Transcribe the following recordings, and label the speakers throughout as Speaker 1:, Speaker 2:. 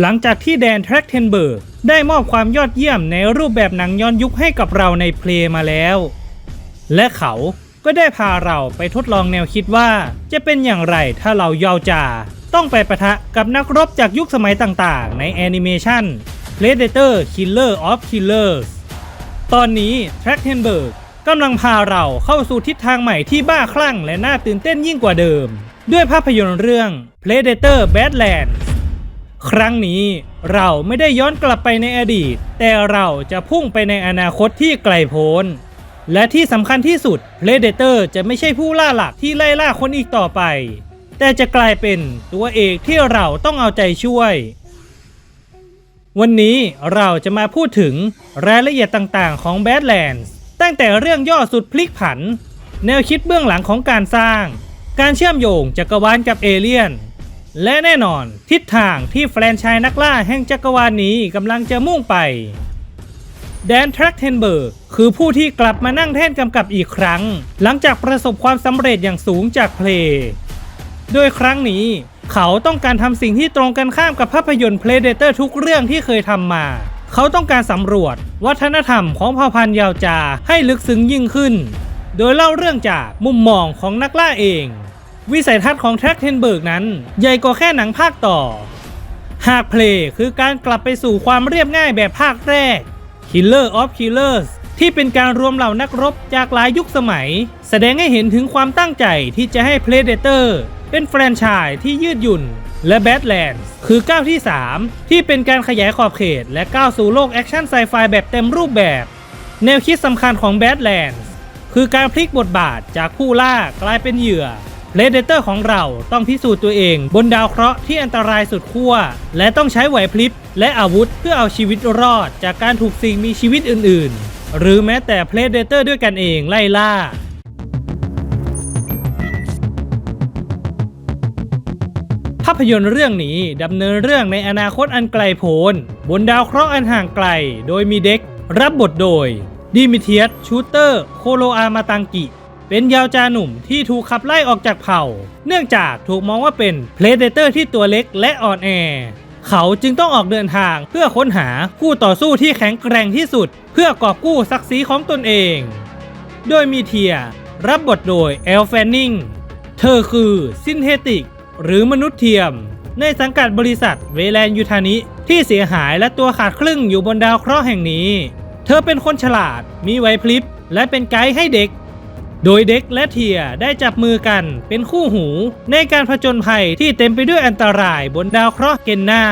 Speaker 1: หลังจากที่แดนแทร็กเทนเบิร์กได้มอบความยอดเยี่ยมในรูปแบบหนังย้อนยุคให้กับเราในเพลงมาแล้ว และเขาก็ได้พาเราไปทดลองแนวคิดว่า จะเป็นอย่างไรถ้าเราเยาวจา ต้องไปประทะกับนักรบจากยุคสมัยต่างๆ ในแอนิเมชัน Predator Killer of Killers ตอนนี้แทร็กเทนเบิร์กกำลังพาเราเข้าสู่ทิศทางใหม่ที่บ้าคลั่งและน่าตื่นเต้นยิ่งกว่าเดิม ด้วยภาพยนตร์เรื่อง Predator Badlands ครั้งนี้เราไม่ได้ย้อนกลับไปในอดีต แต่เราจะพุ่งไปในอนาคตที่ไกลโพ้น และที่สำคัญที่สุด Predator จะไม่ใช่ผู้ล่าหลักที่ไล่ล่าคนอีกต่อไป แต่จะกลายเป็นตัวเอกที่เราต้องเอาใจช่วย วันนี้เราจะมาพูดถึงรายละเอียดต่างๆ ของ Badlands ตั้งแต่เรื่องย่อสุดพลิกผัน แนวคิดเบื้องหลังของการสร้าง การเชื่อมโยงจักรวาลกับเอเลี่ยน และแน่นอนทิศทางที่แฟรนไชส์นักล่าแห่งจักรวาลนี้กำลังจะมุ่งไป แดนทรักเทนเบิร์กคือผู้ที่กลับมานั่งแท่นกำกับอีกครั้ง หลังจากประสบความสำเร็จอย่างสูงจากเพลงโดยครั้งนี้เขาต้องการทำสิ่งที่ตรงกันข้ามกับภาพยนตร์ Predator ทุกเรื่องที่เคยทำมา เขาต้องการสำรวจ วัฒนธรรมของเผ่าพันธุ์ยาวจาให้ลึกซึ้งยิ่งขึ้น โดยเล่าเรื่องจากมุมมองของนักล่าเอง วิสัยทัศน์ของแทร็กเทนเบิร์กนั้น ใหญ่กว่าแค่หนังภาคต่อ หากเพลงคือการกลับไปสู่ความเรียบง่ายแบบภาคแรก Killer of Killers ที่เป็นการรวมเหล่านักรบจากหลายยุคสมัย แสดงให้เห็นถึงความตั้งใจที่จะให้ Predator เป็นแฟรนไชส์ที่ยืดหยุ่น และ Badlands คือก้าวที่ 3 ที่เป็นการขยายขอบเขต และก้าวสู่โลกแอคชั่นไซไฟแบบเต็มรูปแบบ แนวคิดสำคัญของ Badlands คือการพลิกบทบาทจากผู้ล่ากลายเป็นเหยื่อ Predator ของเราต้องพิสูจน์ตัวเองบนดาวเคราะห์ที่อันตรายสุดขั้วและต้องใช้ไหวพลิบและอาวุธเพื่อเอาชีวิตรอดจากการถูกสิ่งมีชีวิตอื่น ๆ หรือแม้แต่ Predator ด้วยกันเองไล่ล่าภาพยนตร์เรื่องนี้ดำเนินเรื่องในอนาคตอันไกลโพ้น บนดาวเคราะห์อันห่างไกล โดยมีเด็ก รับบทโดยดิมิเทียสชูเตอร์ โคโลอามาตังกิ เป็นยาวจาหนุ่มที่ถูกขับไล่ออกจากเผ่า เนื่องจากถูกมองว่าเป็นเพลเดเตอร์ที่ตัวเล็กและอ่อนแอ เขาจึงต้องออกเดินทางเพื่อค้นหาคู่ต่อสู้ที่แข็งแกร่งที่สุด เพื่อกอบกู้ศักดิ์ศรีของตนเอง โดยมีเทียรับบทโดยแอลแฟนนิง เธอคือซินเทติก หรือมนุษย์เทียม ในสังกัดบริษัทเวแลนยูทานิ ที่เสียหายและตัวขาดครึ่งอยู่บนดาวเคราะห์แห่งนี้ เธอเป็นคนฉลาด มีไหวพลิบ และเป็นไกด์ให้เด็ก โดยเด็กและเทียได้จับมือกันเป็นคู่หูในการผจญภัยที่เต็มไปด้วยอันตรายบนดาวเคราะห์เกนนา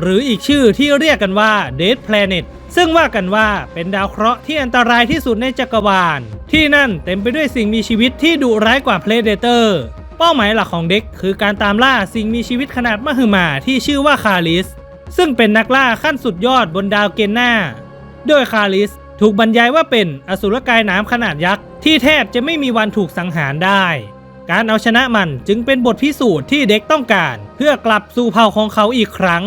Speaker 1: หรืออีกชื่อที่เรียกกันว่า Dead Planet ซึ่งว่ากันว่าเป็นดาวเคราะห์ที่อันตรายที่สุดในจักรวาล ที่นั่นเต็มไปด้วยสิ่งมีชีวิตที่ดุร้ายกว่า Predator เป้าหมายหลักของเด็กคือการตามล่าสิ่งมีชีวิตขนาดมหึมาที่ชื่อว่าคาริส ซึ่งเป็นนักล่าขั้นสุดยอดบนดาวเกนนาโดยคาริส ถูกบรรยายว่าเป็นอสุรกายน้ำขนาดยักษ์ที่แทบจะไม่มีวันถูกสังหารได้ การเอาชนะมันจึงเป็นบทพิสูจน์ที่เด็กต้องการ เพื่อกลับสู่เผ่าของเขาอีกครั้ง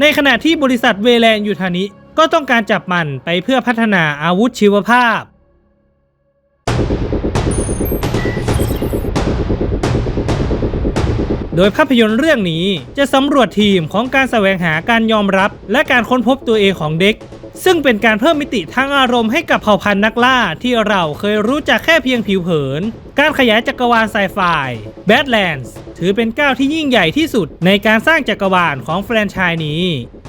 Speaker 1: ในขณะที่บริษัทเวแลนยูทานิก็ต้องการจับมันไปเพื่อพัฒนาอาวุธชีวภาพ โดยภาพยนตร์เรื่องนี้จะสำรวจทีมของการแสวงหาการยอมรับ และการค้นพบตัวเองของเด็ก ซึ่งเป็นการเพิ่มมิติทางอารมณ์ให้กับเผ่าพันธุ์นักล่าที่เราเคยรู้จักแค่เพียงผิวเผิน การขยายจักรวาลไซไฟ Badlands ถือเป็นก้าวที่ยิ่งใหญ่ที่สุดในการสร้างจักรวาลของแฟรนไชส์นี้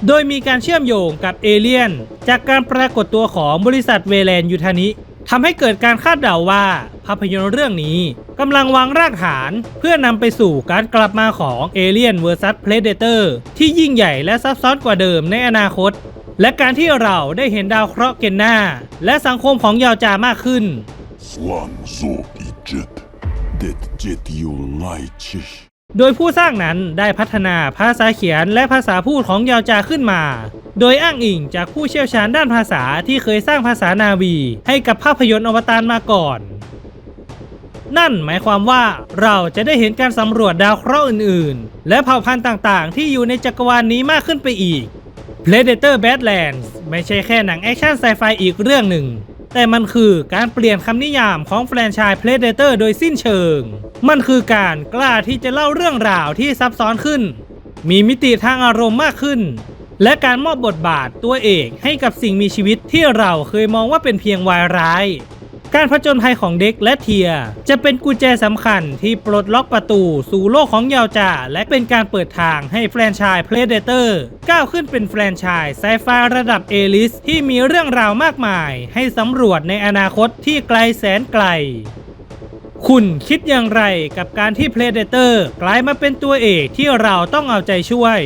Speaker 1: โดยมีการเชื่อมโยงกับเอเลียน จากการปรากฏตัวของบริษัทเวแลนยูทานิทำให้เกิดการคาดเดาว่าภาพยนตร์เรื่องนี้กำลังวางรากฐานเพื่อนำไปสู่การกลับมาของ Alien vs Predator ที่ยิ่งใหญ่และซับซ้อนกว่าเดิมในอนาคต และการที่เราได้เห็นดาวเคราะห์เกนนาและสังคมของยาวจามากขึ้น โดยผู้สร้างนั้นได้พัฒนาภาษาเขียนและภาษาพูดของยาวจาขึ้นมา โดยอ้างอิงจากผู้เชี่ยวชาญด้านภาษาที่เคยสร้างภาษานาวี ให้กับภาพยนตร์อวตารมาก่อน นั่นหมายความว่าเราจะได้เห็นการสำรวจดาวเคราะห์อื่นๆ และเผ่าพันธุ์ต่างๆ ที่อยู่ในจักรวาลนนี้มากขึ้นไปอีก Predator Badlands ไม่ใช่แค่หนังแอคชั่นไซไฟอีกเรื่องหนึ่ง แต่มันคือการเปลี่ยนคำนิยามของแฟรนไชส์ Predator โดยสิ้นเชิง มันคือการกล้าที่จะเล่าเรื่องราวที่ซับซ้อนขึ้น มีมิติทางอารมณ์มากขึ้น และการมอบบทบาทตัวเอกให้กับสิ่งมีชีวิตที่เราเคยมองว่าเป็นเพียงวายร้าย การผจญภัยของเด็กและเทีย จะเป็นกุญแจสำคัญที่ปลดล็อกประตูสู่โลกของยาวจาและเป็นการเปิดทางให้แฟรนไชส์ Predator ก้าวขึ้นเป็นแฟรนไชส์ไซไฟระดับเอลิสที่มีเรื่องราวมากมาย ให้สำรวจในอนาคตที่ไกลแสนไกลคุณคิดอย่างไรกับการที่ Predator กลายมาเป็นตัวเอกที่เราต้องเอาใจช่วย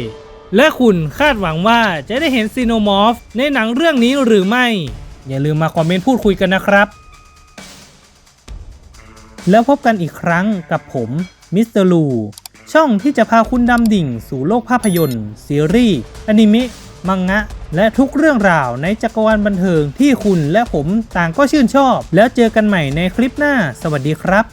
Speaker 1: และคุณคาดหวังว่าจะได้เห็นซีโนมอร์ฟในหนังเรื่องนี้หรือไม่ อย่าลืมมาคอมเมนต์พูดคุยกันนะครับ แล้วพบกันอีกครั้งกับผมมิสเตอร์ลูช่องที่จะพาคุณดำดิ่งสู่โลกภาพยนตร์ ซีรีส์อนิเมะมังงะ และทุกเรื่องราวในจักรวาลบันเทิงที่คุณและผมต่างก็ชื่นชอบ แล้วเจอกันใหม่ในคลิปหน้า สวัสดีครับ